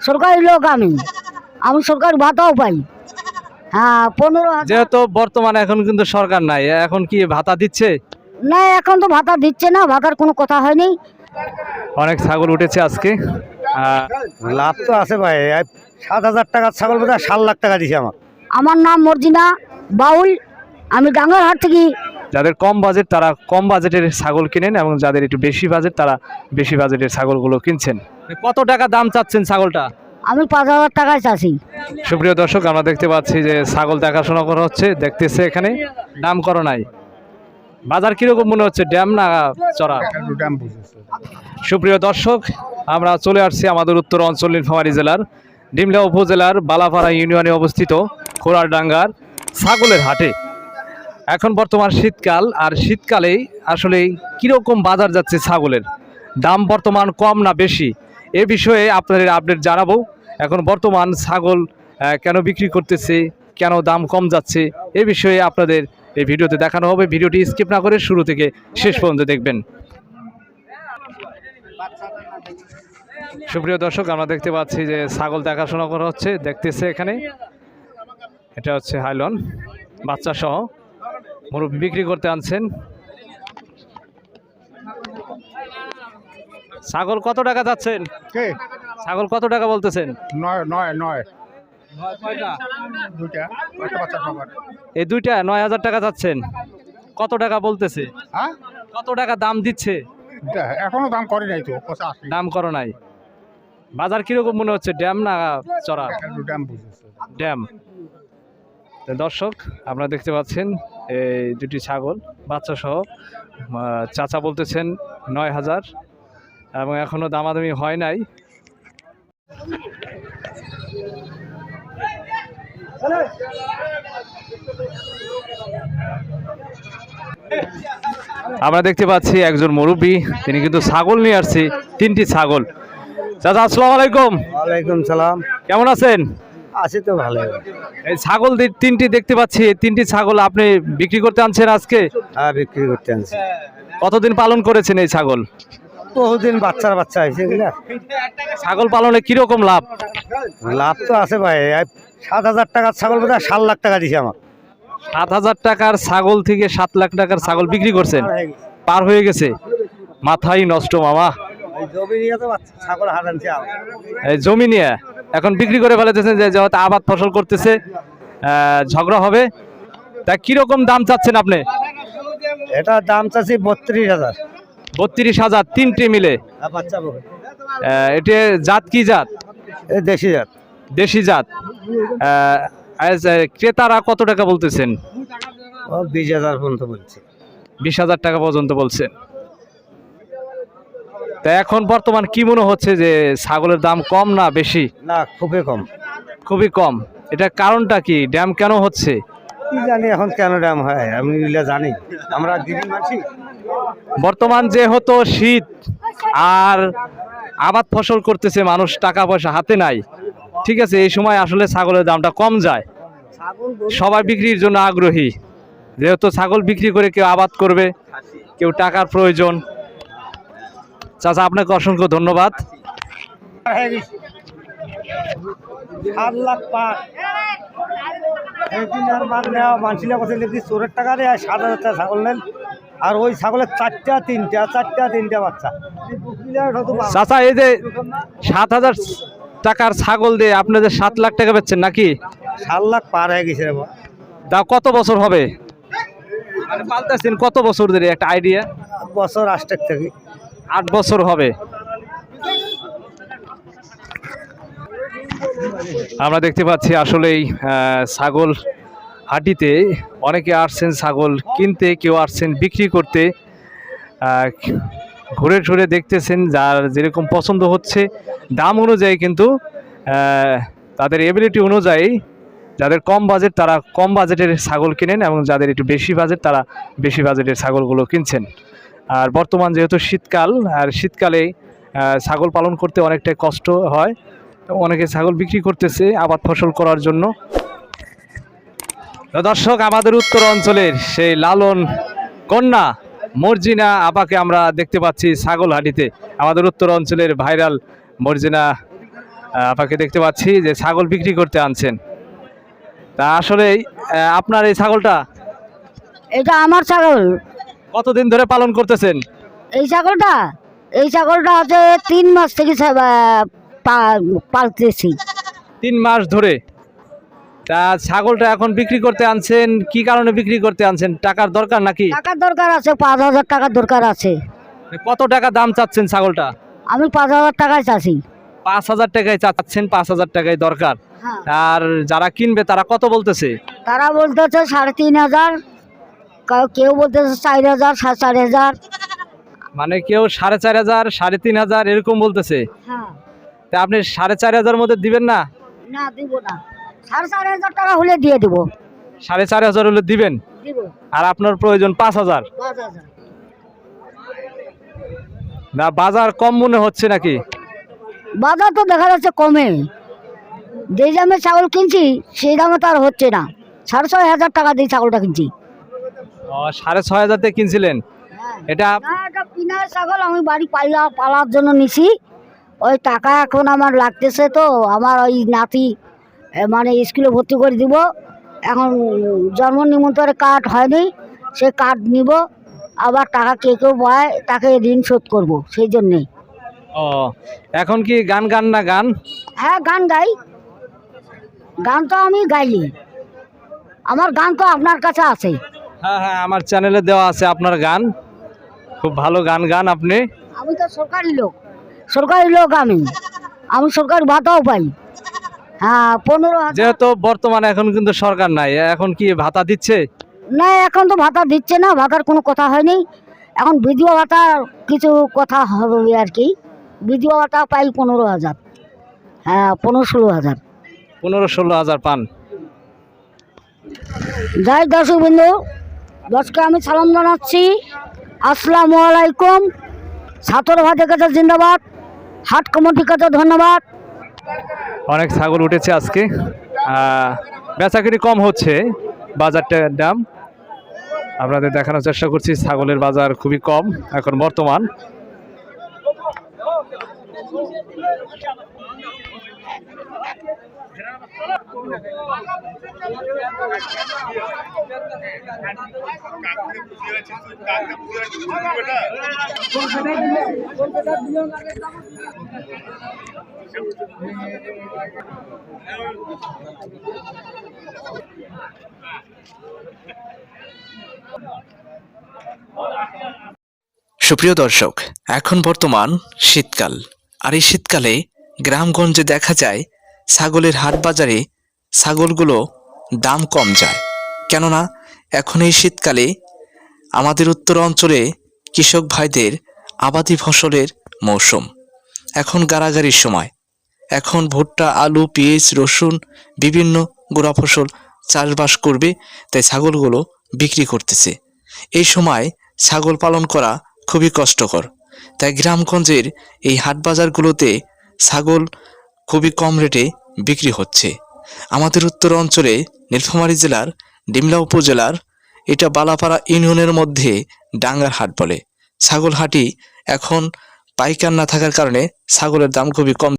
সরকারি লোক আমি। আমি সরকারি ভাতাও পাই। হ্যাঁ পনেরো যেহেতু বর্তমানে এখন কিন্তু সরকার নাই এখন কি ভাতা দিচ্ছে? না এখন তো ভাতা দিচ্ছে না ভাতার কোনো কথা হয়নি। অনেক ছাগল উঠেছে আজকে। লাভ তো আছে ভাই সাত হাজার টাকার ছাগল বোধ হয় সাত লাখ টাকা দিছে আমার। আমার নাম মর্জিনা বাউল আমি ডাঙ্গারহাট থেকে যাদের কম বাজেট তারা কম বাজেটের ছাগল কিনেন এবং যাদের একটু বেশি বাজেট তারা বেশি বাজেটের ছাগলগুলো কিনছেন। কত টাকা দাম চাচ্ছেন ছাগলটা? আমি পাঁচ হাজার টাকায় চাষি সুপ্রিয় দর্শক আমরা দেখতে পাচ্ছি যে ছাগল দেখাশোনা করা হচ্ছে দেখতেছে এখানে দাম করো নাই। বাজার কীরকম মনে হচ্ছে ড্যাম না চড়া? সুপ্রিয় দর্শক আমরা চলে আসছি আমাদের উত্তর অঞ্চল নীলফামারী জেলার ডিমলা উপজেলার বালাপাড়া ইউনিয়নে অবস্থিত খোরারডাঙ্গার ছাগলের হাটে। এখন বর্তমান শীতকাল, আর শীতকালেই আসলে কীরকম বাজার যাচ্ছে ছাগলের? দাম বর্তমান কম না বেশি? এ বিষয়ে আপনাদের আপডেট জানাব। এখন বর্তমান ছাগল কেন বিক্রি করতেছে? কেন দাম কম যাচ্ছে? এ বিষয়ে আপনাদের এই ভিডিওতে দেখানো হবে। ভিডিওটি স্কিপ না করে শুরু থেকে শেষ পর্যন্ত দেখবেন। সুপ্রিয় দর্শক, আমরা দেখতে পাচ্ছি যে ছাগল দেখাশোনা করা হচ্ছে। দেখতেছে এখানে। এটা হচ্ছে হাইলন, বাচ্চা সহ। মুরব্বী বিক্রি করতে আনছেন। ছাগল কত টাকা যাচ্ছেন? কে? ছাগল কত টাকা বলতেছেন? নয় নয় নয়। এই দুইটা নয় হাজার টাকা যাচ্ছেন। কত টাকা বলতেছে? হ্যাঁ? কত টাকা দাম দিচ্ছে? এখনও দাম করে নাই তো দাম করো নাই। বাজার কীরকম মনে হচ্ছে ড্যাম না চড়া? ড্যাম দর্শক আপনারা দেখতে পাচ্ছেন এই দুটি ছাগল বাচ্চা সহ চাচা বলতেছেন নয় হাজার এবং এখনও দামাদামি হয় নাই। আমরা দেখতে পাচ্ছি একজন মুরব্বী তিনি কিন্তু ছাগল নিয়ে আসছি তিনটি ছাগল। চাচা আসসালামু আলাইকুম। ওয়ালাইকুম সালাম। কেমন আছেন? আছি তো ভালো। এই ছাগল দি- তিনটি দেখতে পাচ্ছি এই তিনটি ছাগল আপনি বিক্রি করতে আনছেন আজকে? হ্যাঁ বিক্রি করতে আনছি। কতদিন পালন করেছেন এই ছাগল? বহুদিন বাচ্চার বাচ্চা হয়েছে এগুলা ছাগল পালনে কীরকম লাভ? লাভ তো আছে ভাই সাত হাজার টাকার ছাগল বোধ সাত লাখ টাকা দিছে আমার। সাত হাজার টাকার ছাগল থেকে সাত লাখ টাকার ছাগল বিক্রি করছেন? পার হয়ে গেছে। মাথাই নষ্ট মামা। এই জমি নিয়ে তো বাচ্চা ছাগল হারানছে আমার। এই জমি নিয়ে? এখন বিক্রি করে ফেলেছেন যে যেহেতু আবাদ ফসল করতেছে ঝগড়া হবে। তা কীরকম দাম চাচ্ছেন আপনি? এটার দাম চাচ্ছি বত্রিশ হাজার। বত্রিশ হাজার তিনটি মিলে। এটি জাত কি জাত? দেশি জাত। দেশি জাত। ক্রেতারা কত টাকা বলতেছেন? বিশ হাজার পর্যন্ত বলছে। বিশ হাজার টাকা পর্যন্ত বলছে। তা এখন বর্তমান কি মনে হচ্ছে যে ছাগলের দাম কম না বেশি? না খুবই কম। খুবই কম। এটা কারণটা কি? ড্যাম কেন হচ্ছে? কি জানি এখন কেন দাম হয় আমি এগুলা জানি। আমরা বর্তমান যেহেতু শীত আর আবাদ ফসল করতেছে মানুষ টাকা পয়সা হাতে নাই ঠিক আছে এই সময় আসলে ছাগলের দামটা কম যায়। সবাই বিক্রির জন্য আগ্রহী। যেহেতু ছাগল বিক্রি করে কেউ আবাদ করবে কেউ টাকার প্রয়োজন চাচা আপনাকে অসংখ্য ধন্যবাদ। চোরের টাকা দেয় সাত হাজার টাকা ছাগল নেন। আর ওই ছাগলের চারটা তিনটা চারটা তিনটা বাচ্চা। চাচা এই যে সাত হাজার টাকার ছাগল দিয়ে আপনাদের সাত লাখ টাকা পাচ্ছেন নাকি? সাত লাখ পার হয়ে গেছে। তা কত বছর হবে? মানে পাল্টাচ্ছেন কত বছর ধরে একটা আইডিয়া বছর আষ্টেক থেকে। আট বছর হবে। আমরা দেখতে পাচ্ছি আসলেই ছাগল হাটিতে অনেকে আসছেন ছাগল কিনতে, কেউ আসছেন বিক্রি করতে। ঘুরে ঘুরে দেখতেছেন যার যেরকম পছন্দ হচ্ছে, দাম অনুযায়ী কিন্তু তাদের এবিলিটি অনুযায়ী যাদের কম বাজেট তারা কম বাজেটের ছাগল কিনেন এবং যাদের একটু বেশি বাজেট তারা বেশি বাজেটের ছাগলগুলো কিনছেন। আর বর্তমান যেহেতু শীতকাল, আর শীতকালে ছাগল পালন করতে অনেকটাই কষ্ট হয়। অনেকে ছাগল বিক্রি করতেছে আবাদ ফসল করার জন্য। দর্শক, আমাদের উত্তর অঞ্চলের সেই লালন কন্যা মর্জিনা আপাকে আমরা দেখতে পাচ্ছি ছাগল হাটিতে। আমাদের উত্তর অঞ্চলের ভাইরাল মর্জিনা আপাকে দেখতে পাচ্ছি যে ছাগল বিক্রি করতে আনছেন। তা আসলে আপনার এই ছাগলটা? এটা আমার ছাগল। কতদিন ধরে পালন করতেছেন? এই ছাগলটা এই ছাগলটা হচ্ছে তিন মাস থেকে পালতেছি। তিন মাস ধরে। তা ছাগলটা এখন বিক্রি করতে আনছেন কি কারণে বিক্রি করতে আনছেন? টাকার দরকার নাকি? টাকার দরকার আছে পাঁচ হাজার টাকার দরকার আছে। কত টাকা দাম চাচ্ছেন ছাগলটা? আমি পাঁচ হাজার টাকায় চাষি পাঁচ হাজার টাকায় চাচ্ছেন পাঁচ হাজার টাকায় দরকার। হ্যাঁ। আর যারা কিনবে তারা কত বলতেছে? তারা বলতেছে সাড়ে তিন হাজার। কাউ- বলতেছে চার হাজার সাড়ে চার হাজার। মানে কেউ সাড়ে চার হাজার সাড়ে তিন হাজার এরকম বলতেছে। হ্যাঁ। তা আপনি সাড়ে চার হাজার মধ্যে দিবেন না? না দিব না। সাড়ে চার হাজার টাকা হলে দিয়ে দিব। সাড়ে চার হাজার হলে দিবেন? আর আপনার প্রয়োজন পাঁচ হাজার। না বাজার কম মনে হচ্ছে নাকি? বাজার তো দেখা যাচ্ছে কমে। যে দামে ছাগল কিনছি সেই দামে তো আর হচ্ছে না। সাড়ে ছয় হাজার টাকা দিয়ে ছাগলটা কিনছি। সাড়ে ছয় হাজার দিয়ে কিনছিলেন? এটা না এটা কিনা ছাগল আমি বাড়ি পাইলা পালার জন্য নিছি। ওই টাকা এখন আমার লাগতেছে তো আমার ওই নাতি মানে স্কুলে ভর্তি করে দিব। এখন জন্ম নিমন্ত্রণের কার্ড হয়নি সে কার্ড নিব আবার টাকা কে কেউ পায় তাকে ঋণ শোধ করব সেই জন্যেই। ও এখন কি গান গান না গান? হ্যাঁ গান গাই। গান তো আমি গাইলি আমার গান তো আপনার কাছে আছে। হ্যাঁ হ্যাঁ আমার চ্যানেলে দেওয়া আছে আপনার গান। খুব ভালো গান গান আপনি। আমি তো সরকারি লোক। সরকারি লোক আমি। আমি সরকারি ভাতাও পাই। হ্যাঁ পনেরো যেহেতু বর্তমানে এখন কিন্তু সরকার নাই এখন কি ভাতা দিচ্ছে? না এখন তো ভাতা দিচ্ছে না ভাতার কোনো কথা হয়নি। এখন বিধবা ভাতার কিছু কথা হবে আর কি। বিধবা ভাতা পাই পনেরো হাজার। হ্যাঁ পনেরো ষোলো হাজার। পনেরো ষোলো হাজার পান। যাই দর্শক বিন্দু দর্শককে আমি সালাম জানাচ্ছি। আসসালামু আলাইকুম। ছাত্র ভাতের কাছে জিন্দাবাদ। হাট কমিটির কাছে ধন্যবাদ। অনেক ছাগল উঠেছে আজকে। আহ, বেচাকিনি কম হচ্ছে বাজারটার দাম। আপনাদের দেখানোর চেষ্টা করছি ছাগলের বাজার খুবই কম এখন বর্তমান। সুপ্রিয় দর্শক এখন বর্তমান শীতকাল। আর এই শীতকালে গ্রামগঞ্জে দেখা যায় ছাগলের হাট বাজারে ছাগলগুলো দাম কম যায়। কেননা, এখন এই শীতকালে আমাদের উত্তর অঞ্চলে কৃষক ভাইদের আবাদি ফসলের মৌসুম। এখন গাড়াগাড়ির সময়। এখন ভুট্টা, আলু, পেঁয়াজ, রসুন বিভিন্ন গোড়া ফসল চাষবাস করবে, তাই ছাগলগুলো বিক্রি করতেছে। এই সময় ছাগল পালন করা খুবই কষ্টকর। তাই গ্রামগঞ্জের এই হাট বাজারগুলোতে ছাগল খুবই কম রেটে বিক্রি হচ্ছে। আমাদের উত্তর অঞ্চলে নীলফামারী জেলার, ডিমলা উপজেলার, এটা বালাপাড়া ইউনিয়নের মধ্যে ডাঙ্গার হাট বলে। ছাগল হাটি এখন পাইকার না থাকার কারণে ছাগলের দাম খুবই কম।